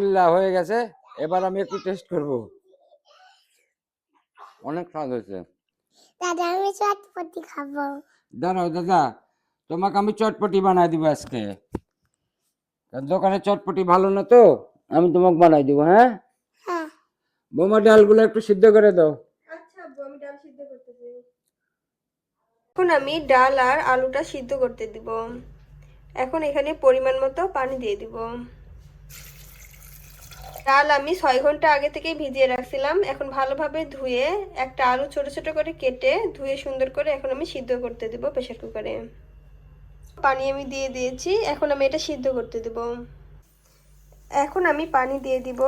আলহামদুলিল্লাহ হয়ে গেছে এবার আমি একটু টেস্ট করব। অনেক স্বাদ হয়েছে। দাদা আমি চটপটি খাব। দাঁড়াও দাদা তোমাকে আমি চটপটি বানাই দিব আজকে। দোকানে চটপটি ভালো না তো আমি তোমাকে বানাই দিব হ্যাঁ? হ্যাঁ। বোমা ডালগুলো একটু সিদ্ধ করে দাও। আচ্ছা আব্বু আমি ডাল সিদ্ধ করতেছি এখন আমি ডাল আর আলুটা সিদ্ধ করতে দিব। এখন এখানে পরিমাণ মতো পানি দিয়ে দিব। ডাল আমি ছয় ঘণ্টা আগে থেকেই ভিজিয়ে রাখছিলাম। এখন ভালোভাবে ধুয়ে একটা আলু ছোট ছোট করে কেটে ধুয়ে সুন্দর করে এখন আমি সিদ্ধ করতে দিব প্রেশার কুকারে। পানি আমি দিয়ে দিয়েছি, এখন আমি এটা সিদ্ধ করতে দেব। এখন আমি পানি দিয়ে দিব।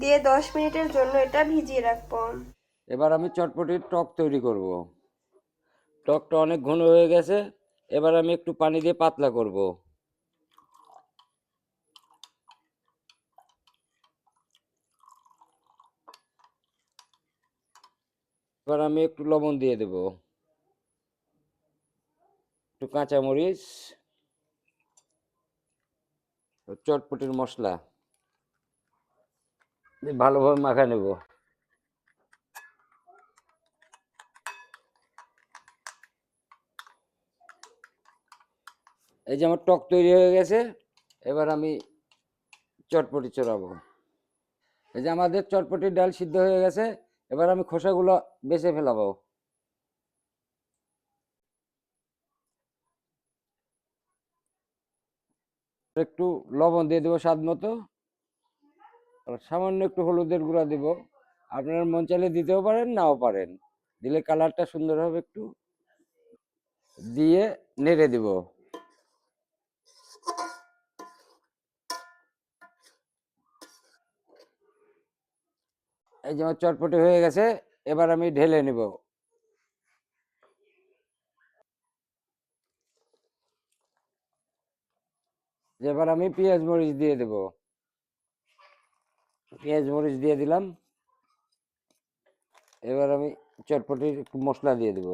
দিয়ে দশ মিনিটের জন্য এটা ভিজিয়ে রাখব। এবার আমি চটপটির টক তৈরি করব। টকটা অনেক ঘন হয়ে গেছে, এবার আমি একটু পানি দিয়ে পাতলা করব। এবার আমি একটু লবণ দিয়ে দেব। একটু কাঁচামরিচ, চটপটির মশলা ভালোভাবে মাখা নেব। এই যে আমার টক তৈরি হয়ে গেছে, এবার আমি চটপটি চড়াবো। এই যে আমাদের চটপটির ডাল সিদ্ধ হয়ে গেছে এবার আমি খোসাগুলো বেছে ফেলাবো। একটু লবণ দিয়ে দেবো স্বাদ মতো। সামান্য একটু হলুদের গুঁড়া দিব। আপনারা মন চাইলে দিতেও পারেন, নাও পারেন। দিলে কালারটা সুন্দর হবে একটু দিয়ে নেড়ে দিব। এই যে আমার চটপটি হয়ে গেছে, এবার আমি ঢেলে নিব। এবার আমি পেঁয়াজ মরিচ দিয়ে দেব। পেঁয়াজ মরিচ দিয়ে দিলাম। এবার আমি চটপটির একটু মশলা দিয়ে দেব।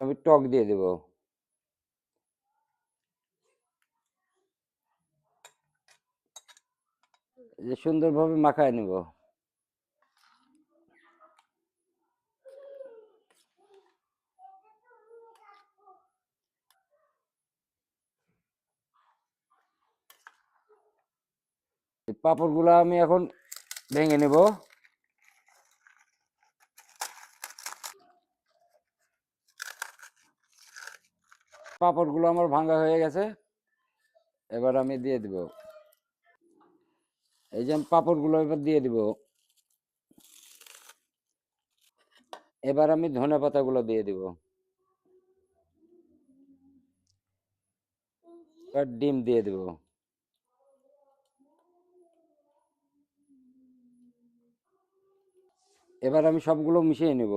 আমি টক দিয়ে দেব। যে সুন্দরভাবে মাখায় নেব। পাঁপড়গুলো আমি এখন ভেঙে নেব। পাঁপড়গুলো আমার ভাঙা হয়ে গেছে। এবার আমি দিয়ে দিব। এই যে আমি পাঁপড়গুলো এবার দিয়ে দিব। এবার আমি ধনে পাতাগুলো দিয়ে দিব। ডিম দিয়ে দিব। এবার আমি সবগুলো মিশিয়ে নেব।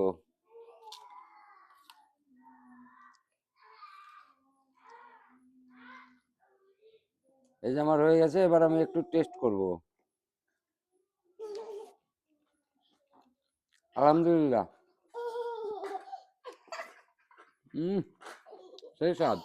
এই যে আমার হয়ে গেছে, এবার আমি একটু টেস্ট করব। আলহামদুলিল্লাহ। হুম সেই স্বাদ।